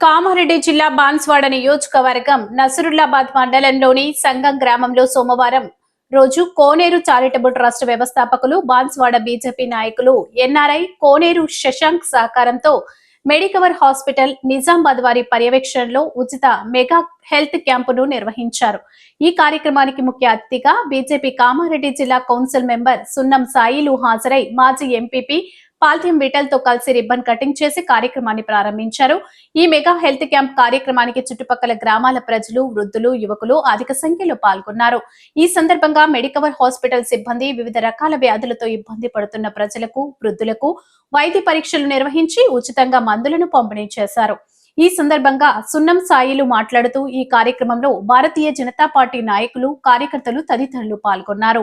కామారెడ్డి జిల్లా బాన్స్వాడ నియోజకవర్గం నసరుల్లాబాద్ మండలంలోని సంగం గ్రామంలో సోమవారం రోజు కోనేరు చారిటబుల్ ట్రస్ట్ వ్యవస్థాపకులు బాన్స్వాడ బీజేపీ నాయకులు ఎన్ఆర్ఐ కోనేరు శశాంక్ సహకారంతో మెడికవర్ హాస్పిటల్ నిజామాబాద్ వారి పర్యవేక్షణలో ఉచిత మెగా హెల్త్ క్యాంపును నిర్వహించారు. ఈ కార్యక్రమానికి ముఖ్య అతిథిగా బీజేపీ కామారెడ్డి జిల్లా కౌన్సిల్ మెంబర్ సున్నం సాయిలు హాజరై మాజీ ఎంపీపీ పాల్థిం విఠల్తో కలిసి రిబ్బన్ కటింగ్ చేసి కార్యక్రమాన్ని ప్రారంభించారు. ఈ మెగా హెల్త్ క్యాంప్ కార్యక్రమానికి చుట్టుపక్కల గ్రామాల ప్రజలు వృద్ధులు యువకులు అధిక సంఖ్యలో పాల్గొన్నారు. ఈ సందర్భంగా మెడికవర్ హాస్పిటల్ సిబ్బంది వివిధ రకాల వ్యాధులతో ఇబ్బంది పడుతున్న ప్రజలకు వృద్ధులకు వైద్య పరీక్షలు నిర్వహించి ఉచితంగా మందులను పంపిణీ చేశారు. ఈ సందర్భంగా సున్నం సాయిలు మాట్లాడుతూ ఈ కార్యక్రమంలో భారతీయ జనతా పార్టీ నాయకులు కార్యకర్తలు తదితరులు పాల్గొన్నారు.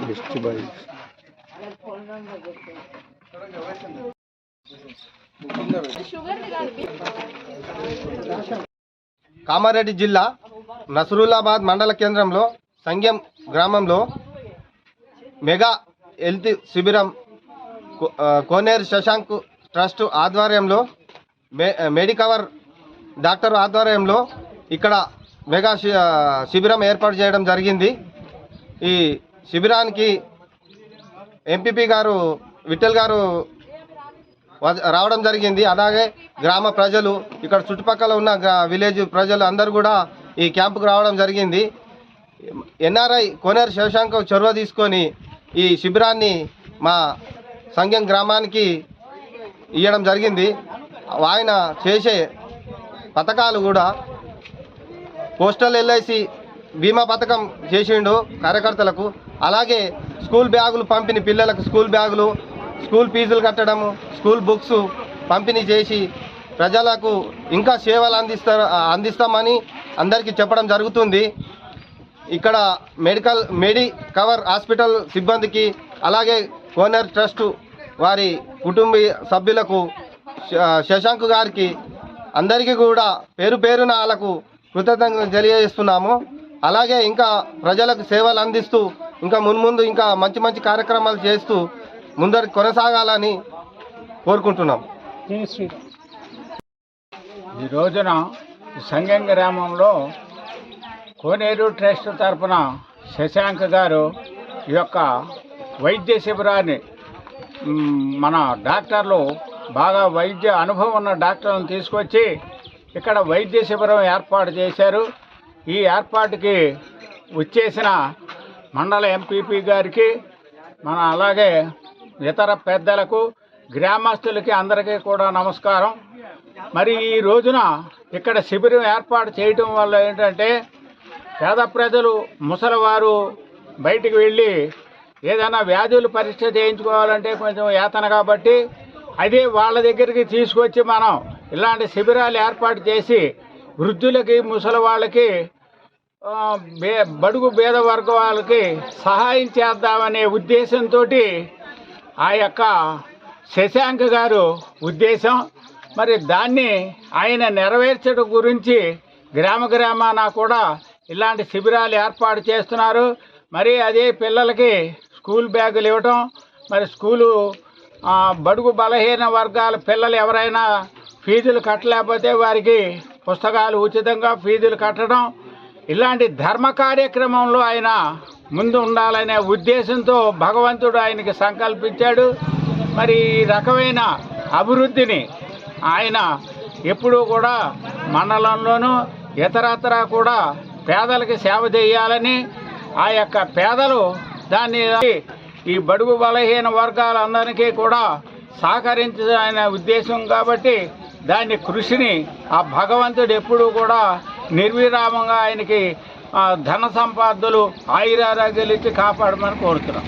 బెస్ట్ కామారెడ్డి జిల్లా నసరుల్లాబాద్ మండల కేంద్రంలో సంగెం గ్రామంలో మెగా హెల్త్ శిబిరం కో- కోనేరు శశాంక్ ట్రస్ట్ ఆధ్వర్యంలో మెడికవర్ డాక్టర్ ఆధ్వర్యంలో ఇక్కడ మెగా శిబిరం ఏర్పాటు చేయడం జరిగింది. ఈ శిబిరానికి ఎంపీపీ గారు విఠల్ గారు వ- రావడం జరిగింది. అలాగే గ్రామ ప్రజలు ఇక్కడ చుట్టుపక్కల ఉన్న విలేజ్ ప్రజలు అందరూ కూడా ఈ క్యాంపుకు రావడం జరిగింది. ఎన్ఆర్ఐ కోనేరు శివశాంక చొరవ తీసుకొని ఈ శిబిరాన్ని మా సంఘం గ్రామానికి ఇవ్వడం జరిగింది. ఆయన చేసే పథకాలు కూడా పోస్టల్ ఎల్ఐసి బీమా పథకం చేసిండు కార్యకర్తలకు. అలాగే స్కూల్ బ్యాగులు పంపిణీ పిల్లలకు స్కూల్ బ్యాగులు స్కూల్ ఫీజులు కట్టడము స్కూల్ బుక్స్ పంపిణీ చేసి ప్రజలకు ఇంకా సేవలు అందిస్తారు అందిస్తామని అందరికీ చెప్పడం జరుగుతుంది. ఇక్కడ మెడికల్ మెడి కవర్ హాస్పిటల్ సిబ్బందికి అలాగే కోనర్ ట్రస్ట్ వారి కుటుంబ సభ్యులకు శ- శశాంక్ గారికి అందరికీ కూడా పేరు పేరున వాళ్ళకు కృతజ్ఞతలు తెలియజేస్తున్నాము. అలాగే ఇంకా ప్రజలకు సేవలు అందిస్తూ ఇంకా మున్ముందు ఇంకా మంచి మంచి కార్యక్రమాలు చేస్తూ ముందరు కొనసాగాలని కోరుకుంటున్నాం. ఈ రోజున సంగం గ్రామంలో కోనేరు ట్రస్ట్ తరపున శశాంక్ గారు ఈ యొక్క వైద్య శిబిరాన్ని మన డాక్టర్లు బాగా వైద్య అనుభవం ఉన్న డాక్టర్లను తీసుకొచ్చి ఇక్కడ వైద్య శిబిరం ఏర్పాటు చేశారు. ఈ ఏర్పాటుకి వచ్చేసిన మండల ఎంపీపీ గారికి మన అలాగే ఇతర పెద్దలకు గ్రామస్తులకి అందరికీ కూడా నమస్కారం. మరి ఈ రోజున ఇక్కడ శిబిరం ఏర్పాటు చేయటం వల్ల ఏంటంటే పేద ప్రజలు ముసలివారు బయటికి వెళ్ళి ఏదైనా వ్యాధులు పరీక్ష చేయించుకోవాలంటే కొంచెం యాతన కాబట్టి అదే వాళ్ళ దగ్గరికి తీసుకొచ్చి మనం ఇలాంటి శిబిరాలు ఏర్పాటు చేసి వృద్ధులకి ముసలి వాళ్ళకి బే బడుగు పేద వర్గ వాళ్ళకి సహాయం చేద్దామనే ఉద్దేశంతో ఆ యొక్క శశాంక్ గారు ఉద్దేశం. మరి దాన్ని ఆయన నెరవేర్చడం గురించి గ్రామ గ్రామాన కూడా ఇలాంటి శిబిరాలు ఏర్పాటు చేస్తున్నారు. మరి అదే పిల్లలకి స్కూల్ బ్యాగులు ఇవ్వటం మరి స్కూలు బడుగు బలహీన వర్గాల పిల్లలు ఎవరైనా ఫీజులు కట్టలేకపోతే వారికి పుస్తకాలు ఉచితంగా ఫీజులు కట్టడం ఇలాంటి ధర్మ కార్యక్రమంలో ఆయన ముందు ఉండాలనే ఉద్దేశంతో భగవంతుడు ఆయనకి సంకల్పించాడు. మరి ఈ రకమైన అభివృద్ధిని ఆయన ఎప్పుడూ కూడా మండలంలోనూ ఇతరత్రా కూడా పేదలకి సేవ చేయాలని ఆ యొక్క పేదలు దాన్ని ఈ బడుగు బలహీన వర్గాలందరికీ కూడా సహకరించాలనే ఉద్దేశం కాబట్టి దాని కృషిని ఆ భగవంతుడు ఎప్పుడూ కూడా నిర్విరామంగా ఆయనకి ధన సంపాదలు ఆయురారోగ్యాలు ఇచ్చి కాపాడమని కోరుతున్నాం.